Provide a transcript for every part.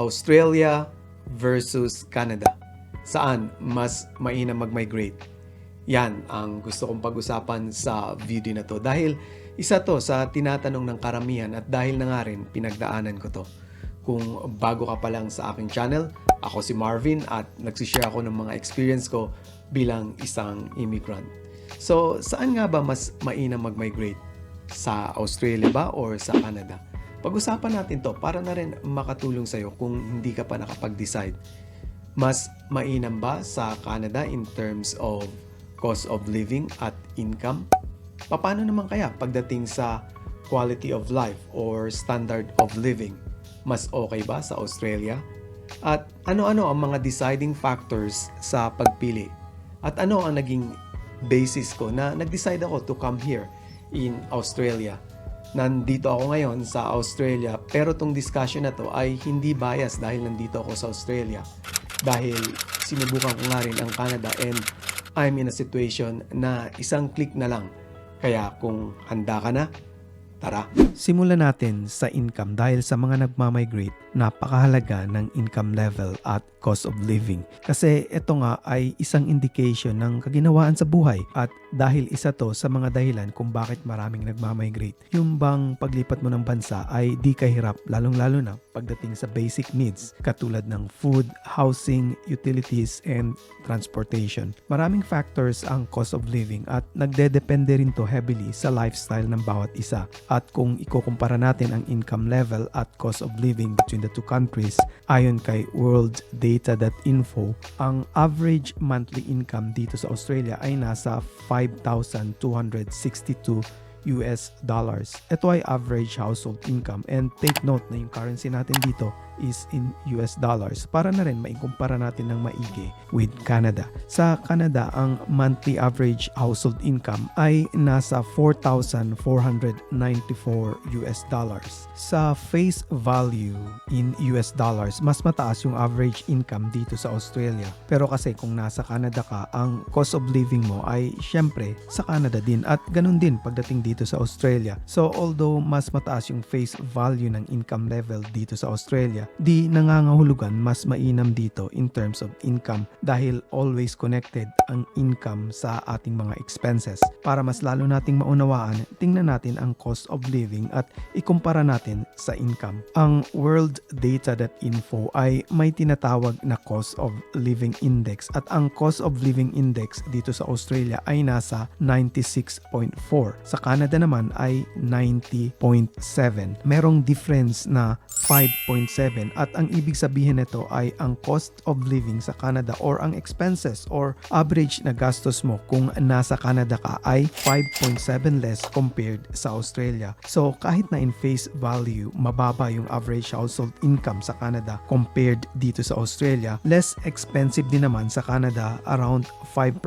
Australia versus Canada. Saan mas mainam mag-migrate? Yan ang gusto kong pag-usapan sa video na to dahil isa to sa tinatanong ng karamihan at dahil na nga rin pinagdaanan ko to. Kung bago ka pa lang sa aking channel, ako si Marvin at nagsishare ako ng mga experience ko bilang isang immigrant. So, saan nga ba mas mainam mag-migrate? Sa Australia ba or sa Canada? Pag-usapan natin to para na rin makatulong sa'yo kung hindi ka pa nakapag-decide. Mas mainam ba sa Canada in terms of cost of living at income? Paano naman kaya pagdating sa quality of life or standard of living? Mas okay ba sa Australia? At ano-ano ang mga deciding factors sa pagpili? At ano ang naging basis ko na nag-decide ako to come here in Australia? Nandito ako ngayon sa Australia pero tong discussion na to ay hindi bias dahil nandito ako sa Australia. Dahil sinubukan ko nga rin ang Canada and I'm in a situation na isang click na lang. Kaya kung handa ka na, tara. Simulan natin sa income dahil sa mga nagmamigrate, napakahalaga ng income level at cost of living. Kasi ito nga ay isang indication ng kaginawaan sa buhay at dahil isa to sa mga dahilan kung bakit maraming nagmamigrate. Yung bang paglipat mo ng bansa ay di kahirap lalong-lalo na pagdating sa basic needs katulad ng food, housing, utilities, and transportation. Maraming factors ang cost of living at nagdedepende rin to heavily sa lifestyle ng bawat isa. At kung ikukumpara natin ang income level at cost of living between the two countries, ayon kay worlddata.info, ang average monthly income dito sa Australia ay nasa 5,262 US dollars. Ito ay average household income and take note na yung currency natin dito is in US dollars para na rin maikumpara natin ng maigi with Canada. Sa Canada, ang monthly average household income ay nasa 4,494 US dollars. Sa face value in US dollars, mas mataas yung average income dito sa Australia. Pero kasi kung nasa Canada ka, ang cost of living mo ay syempre sa Canada din at ganun din pagdating dito sa Australia. So although mas mataas yung face value ng income level dito sa Australia, di nangangahulugan mas mainam dito in terms of income dahil always connected ang income sa ating mga expenses. Para mas lalo nating maunawaan, tingnan natin ang cost of living at ikumpara natin sa income. Ang worlddata.info ay may tinatawag na cost of living index at ang cost of living index dito sa Australia ay nasa 96.4. Sa Canada naman ay 90.7. Merong difference na 5.7 at ang ibig sabihin nito ay ang cost of living sa Canada or ang expenses or average na gastos mo kung nasa Canada ka ay 5.7 less compared sa Australia. So kahit na in face value mababa yung average household income sa Canada compared dito sa Australia, less expensive din naman sa Canada around 5%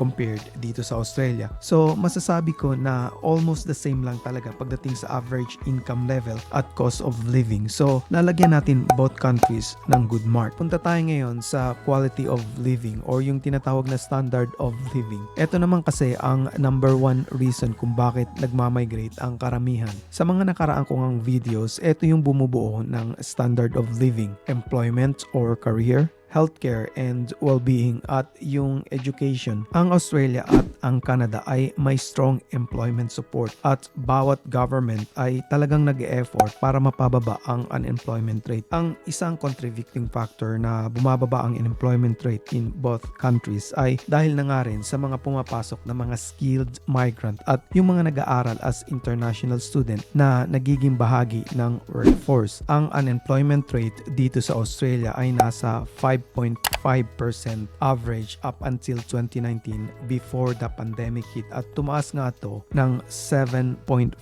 compared dito sa Australia. So masasabi ko na almost the same lang talaga pagdating sa average income level at cost of living. So lalagyan natin both countries ng good mark. Punta tayo ngayon sa quality of living or yung tinatawag na standard of living. Ito naman kasi ang number one reason kung bakit nagmamigrate ang karamihan. Sa mga nakaraan kong ang videos, ito yung bumubuo ng standard of living, employment or career, healthcare and well-being at yung education. Ang Australia at ang Canada ay may strong employment support at bawat government ay talagang nag-e-effort para mapababa ang unemployment rate. Ang isang contributing factor na bumababa ang unemployment rate in both countries ay dahil na nga rin sa mga pumapasok na mga skilled migrant at yung mga nag-aaral as international student na nagiging bahagi ng workforce. Ang unemployment rate dito sa Australia ay nasa 5.5% average up until 2019 before the pandemic hit at tumaas nga to ng 7.5%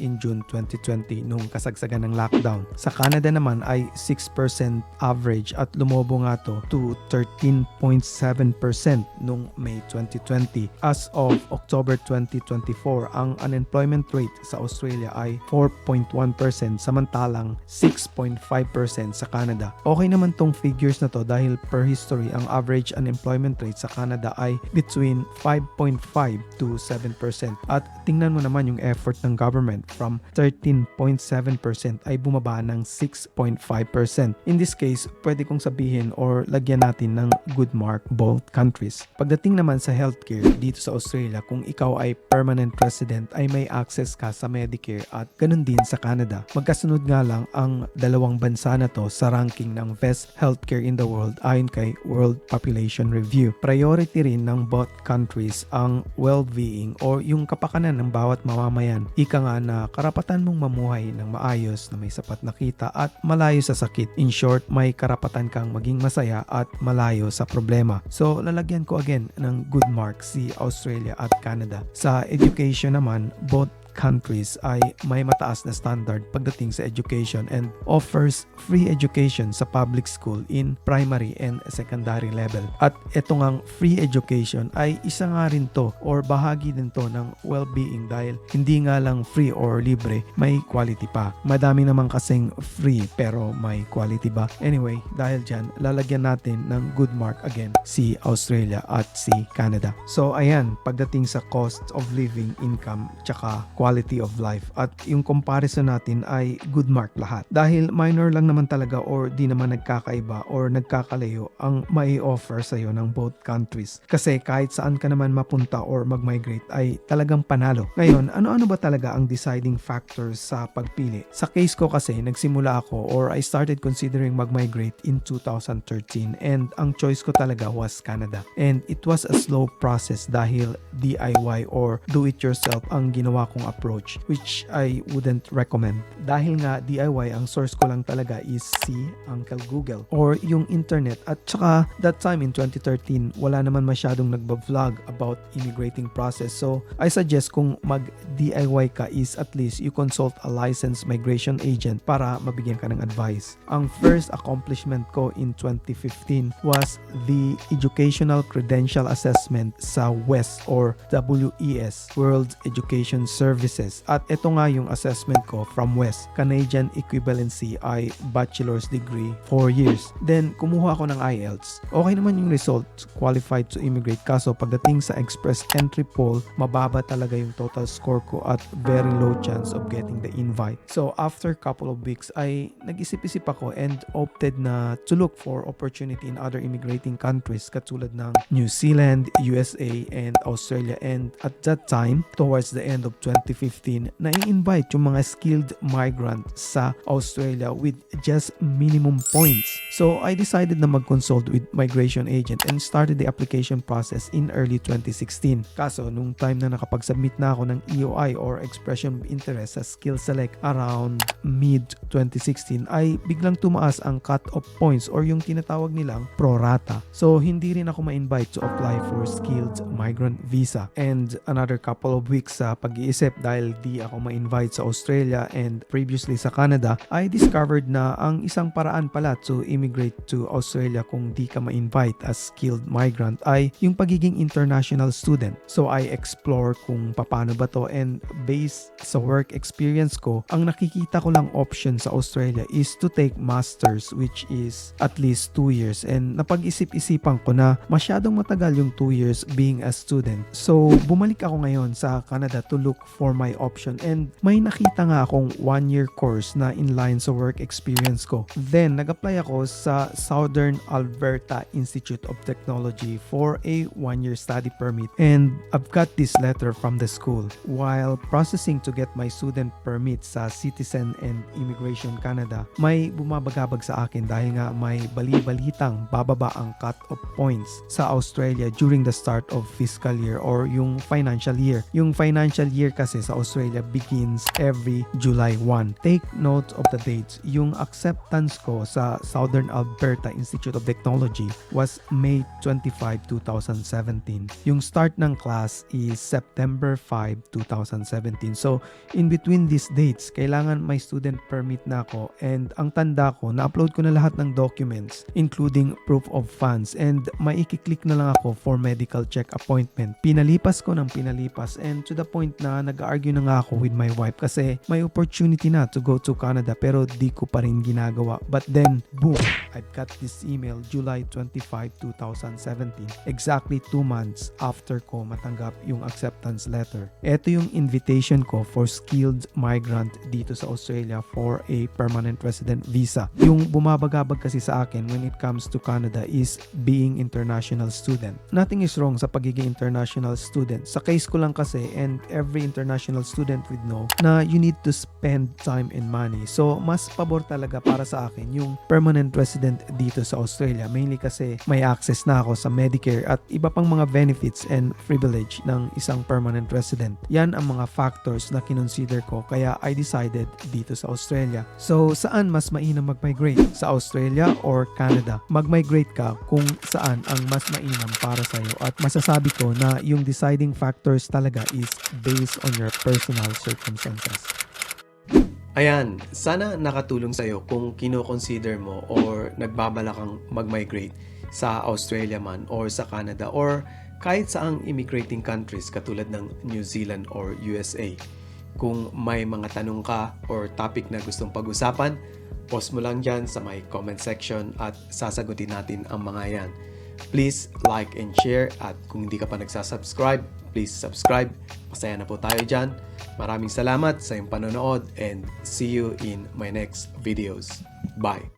in June 2020 nung kasagsagan ng lockdown. Sa Canada naman ay 6% average at lumobo nga to to 13.7% nung May 2020. As of October 2024, ang unemployment rate sa Australia ay 4.1% samantalang 6.5% sa Canada. Okay naman tong figures figures na to dahil per history, ang average unemployment rate sa Canada ay between 5.5 to 7%. At tingnan mo naman yung effort ng government from 13.7% ay bumaba ng 6.5%. In this case, pwede kong sabihin or lagyan natin ng good mark both countries. Pagdating naman sa healthcare dito sa Australia, kung ikaw ay permanent resident ay may access ka sa Medicare at ganun din sa Canada. Magkasunod nga lang ang dalawang bansa na to sa ranking ng best healthcare in the world ayon kay World Population Review. Priority rin ng both countries ang well-being o yung kapakanan ng bawat mamamayan. Ika nga na karapatan mong mamuhay ng maayos na may sapat na kita at malayo sa sakit. In short, may karapatan kang maging masaya at malayo sa problema. So, lalagyan ko again ng good mark si Australia at Canada. Sa education naman, both countries ay may mataas na standard pagdating sa education and offers free education sa public school in primary and secondary level. At ito ngang free education ay isa nga rin to or bahagi din to ng well-being dahil hindi nga lang free or libre, may quality pa. Madami naman kasing free pero may quality ba? Anyway, dahil dyan, lalagyan natin ng good mark again si Australia at si Canada. So ayan, pagdating sa cost of living, income, tsaka quality of life at yung comparison natin ay good mark lahat. Dahil minor lang naman talaga or di naman nagkakaiba or nagkakalayo ang mai offer sa'yo ng both countries. Kasi kahit saan ka naman mapunta or mag-migrate ay talagang panalo. Ngayon, ano-ano ba talaga ang deciding factors sa pagpili? Sa case ko kasi, nagsimula ako or I started considering mag-migrate in 2013 and ang choice ko talaga was Canada. And it was a slow process dahil DIY or do-it-yourself ang ginawa kong approach which I wouldn't recommend. Dahil nga DIY ang source ko lang talaga is si Uncle Google or yung internet at saka that time in 2013 wala naman masyadong nagba-vlog about immigrating process so I suggest kung mag DIY ka is at least you consult a licensed migration agent para mabigyan ka ng advice. Ang first accomplishment ko in 2015 was the Educational Credential Assessment sa WES or WES World Education Services at ito nga yung assessment ko from WES Canadian Equivalency ay bachelor's degree 4 years. Then kumuha ako ng IELTS okay naman yung result qualified to immigrate. Kaso pagdating sa express entry poll mababa talaga yung total score ko at very low chance of getting the invite. So after couple of weeks ay nag-isip-isip ako and opted na to look for opportunity in other immigrating countries katulad ng New Zealand, USA, and Australia. And at that time, towards the end of 2015, na-invite yung mga skilled migrant sa Australia with just minimum points. So I decided na mag-consult with migration agent and started the application process in early 2016. Kaso, nung time na nakapag-submit na ako ng EOI or Expression of Interest sa Skill Select around mid-2016 ay biglang tumaas ang cut-off points or yung tinatawag nilang prorata. So, hindi rin ako ma-invite to apply for skilled migrant visa. And another couple of weeks sa pag-iisip dahil di ako ma-invite sa Australia and previously sa Canada, I discovered na ang isang paraan pala to immigrate to Australia kung di ka ma-invite as skilled migrant ay yung pagiging international student. So, I explore kung paano ba to and based sa work experience ko, ang nakikita ko lang option sa Australia is to take masters which is at least 2 years and napag-isip-isipan ko na masyadong matagal yung 2 years being a student. So, bumalik ako ngayon sa Canada to look for my option and may nakita nga akong 1 year course na in line sa work experience ko. Then, nag-apply ako sa Southern Alberta Institute of Technology for a 1 year study permit and I've got this letter from the school. While processing to get my student permit sa Citizen and Immigration Canada, may bumabagabag sa akin dahil nga may bali-balitang bababa ang cut-off points sa Australia during the start of fiscal year or yung financial year. Yung financial year kasi sa Australia begins every July 1. Take note of the dates. Yung acceptance ko sa Southern Alberta Institute of Technology was May 25, 2017. Yung start ng class is September 5, 2017. So, in between these dates, kailangan may student permit na ako and ang tanda ko, na-upload ko na lahat ng documents including proof of funds and maikiklik na lang ako for medical check appointment. Pinalipas ko ng pinalipas and to the point na nag-argue na nga ako with my wife kasi may opportunity na to go to Canada pero di ko pa rin ginagawa. But then, boom, I've got this email July 25, 2017. Exactly two months after ko matanggap yung acceptance letter. Ito yung invitation ko for skilled migrant dito sa Australia for a permanent resident visa. Yung bumabagabag kasi sa akin when it comes to Canada is being international student. Nothing is wrong sa pagiging international student. Sa case ko lang kasi and every international student would know na you need to spend time and money. So, mas pabor talaga para sa akin yung permanent resident dito sa Australia. Mainly kasi may access na ako sa Medicare at iba pang mga benefits and privilege ng isang permanent resident. Yan ang mga factors na kinonsider ko kaya I decided dito sa Australia. So, saan mas mainam mag-migrate? Sa Australia or Canada? Mag-migrate ka kung saan ang mas mainam para sa'yo at masasabi ko na yung deciding factors talaga is based on your personal circumstances. Ayan, sana nakatulong sa'yo kung kino-consider mo or nagbabala kang mag-migrate sa Australia man or sa Canada or kahit saang immigrating countries katulad ng New Zealand or USA. Kung may mga tanong ka or topic na gustong pag-usapan, post mo lang dyan sa my comment section at sasagutin natin ang mga yan. Please like and share at kung hindi ka pa nagsasubscribe, please subscribe. Masaya na po tayo dyan. Maraming salamat sa iyong panonood and see you in my next videos. Bye!